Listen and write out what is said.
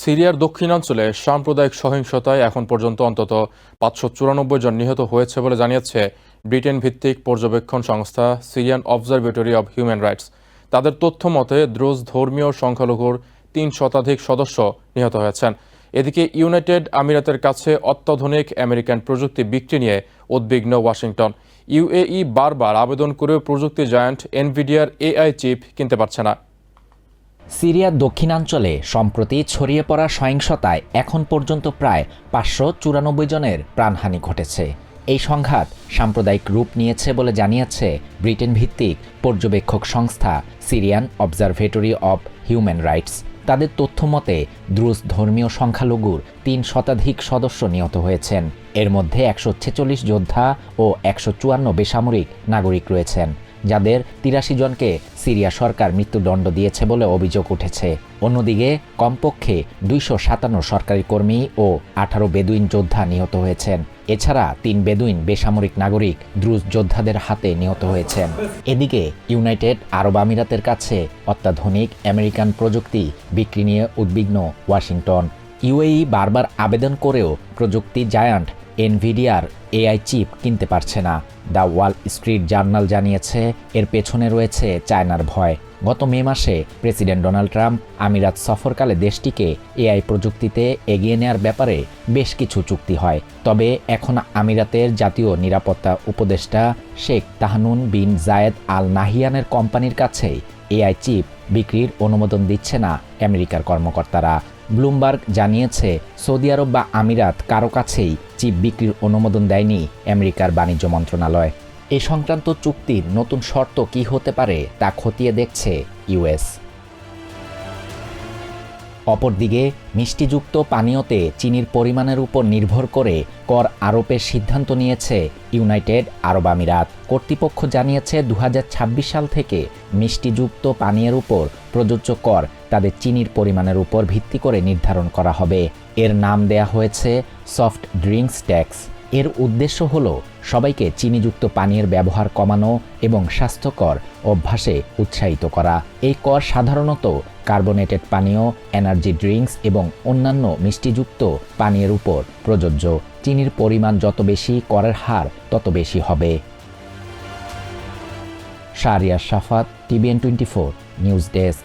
সিরিয়ার দক্ষিণাঞ্চলে সাম্প্রদায়িক সহিংসতায় এখন পর্যন্ত অন্তত পাঁচশো চুরানব্বই জন নিহত হয়েছে বলে জানিয়েছে ব্রিটেন ভিত্তিক পর্যবেক্ষণ সংস্থা Syrian observatory of human rights. তাদের তথ্য মতে, দ্রুজ ধর্মীয় সংখ্যালঘুর তিন শতাধিক সদস্য নিহত হয়েছেন। এদিকে ইউনাইটেড আমিরাতের কাছে অত্যাধুনিক আমেরিকান প্রযুক্তি বিক্রি নিয়ে উদ্বিগ্ন ওয়াশিংটন। ইউএই বারবার আবেদন করেও প্রযুক্তি জায়ান্ট এনভিডিয়ার এআই চিপ কিনতে পারছে না। সিরিয়ার দক্ষিণাঞ্চলে সম্প্রতি ছড়িয়ে পড়া সহিংসতায় এখন পর্যন্ত প্রায় পাঁচশো চুরানব্বই জনের প্রাণহানি ঘটেছে। এই সংঘাত সাম্প্রদায়িক রূপ নিয়েছে বলে জানিয়েছে ব্রিটেন ভিত্তিক পর্যবেক্ষক সংস্থা Syrian observatory of human rights. তাদের তথ্য মতে দ্রুজ ধর্মীয় সংখ্যালঘুর তিন শতাধিক সদস্য নিহত হয়েছেন। এর মধ্যে একশো ছেচল্লিশ যোদ্ধা ও একশো চুয়ান্ন বেসামরিক নাগরিক রয়েছেন। যাদের তিরাশি জনকে সিরিয়া সরকার মৃত্যুদণ্ড দিয়েছে বলে অভিযোগ উঠেছে। অন্যদিকে, কমপক্ষে দুইশো সাতান্ন সরকারি কর্মী ও আঠারো বেদুইন যোদ্ধা নিহত হয়েছেন। এছাড়া তিন বেদুইন বেসামরিক নাগরিক দ্রুজ যোদ্ধাদের হাতে নিহত হয়েছেন। এদিকে, ইউনাইটেড আরব আমিরাতের কাছে অত্যাধুনিক আমেরিকান প্রযুক্তি বিক্রি নিয়ে উদ্বিগ্ন ওয়াশিংটন। ইউএই বারবার আবেদন করেও প্রযুক্তি জায়ান্ট এনভিডিয়ার এআই চিপ কিনতে পারছে না। দ্য ওয়াল স্ট্রিট জার্নাল জানিয়েছে, এর পেছনে রয়েছে চায়নার ভয়। গত মে মাসে প্রেসিডেন্ট ডোনাল্ড ট্রাম্প আমিরাত সফরকালে দেশটিকে এআই প্রযুক্তিতে এগিয়ে নেয়ার ব্যাপারে বেশ কিছু চুক্তি হয়। তবে এখন আমিরাতের জাতীয় নিরাপত্তা উপদেষ্টা শেখ তাহনুন বিন জায়েদ আল নাহিয়ানের কোম্পানির কাছেই এআই চিপ বিক্রির অনুমোদন দিচ্ছে না আমেরিকার কর্মকর্তারা। ব্লুমবার্গ জানিয়েছে, সৌদি আরব বা আমিরাত কারও কাছেই চিপ বিক্রির অনুমোদন দেয়নি আমেরিকার বাণিজ্য মন্ত্রণালয়। এ সংক্রান্ত চুক্তির নতুন শর্ত কি হতে পারে তা খতিয়ে দেখছে ইউএস। অপরদিকে, মিষ্টিযুক্ত পানীয়তে চিনির পরিমাণের উপর নির্ভর করে কর আরোপের সিদ্ধান্ত নিয়েছে ইউনাইটেড আরব আমিরাত। কর্তৃপক্ষ জানিয়েছে দু হাজার ছাব্বিশ সাল থেকে মিষ্টিযুক্ত পানীয়ের উপর প্রযোজ্য কর তাদের চিনির পরিমাণের উপর ভিত্তি করে নির্ধারণ করা হবে। এর নাম দেয়া হয়েছে সফট ড্রিঙ্কস ট্যাক্স। এর উদ্দেশ্য হল সবাইকে চিনিযুক্ত পানীয়ের ব্যবহার কমানো এবং স্বাস্থ্যকর অভ্যাসে উৎসাহিত করা। এই কর সাধারণত কার্বোনেটেড পানীয়, এনার্জি ড্রিঙ্কস এবং অন্যান্য মিষ্টিযুক্ত পানীয়ের উপর প্রযোজ্য। চিনির পরিমাণ যত বেশি করের হার তত বেশি হবে। Sharia Shafat TVN twenty four, news desk.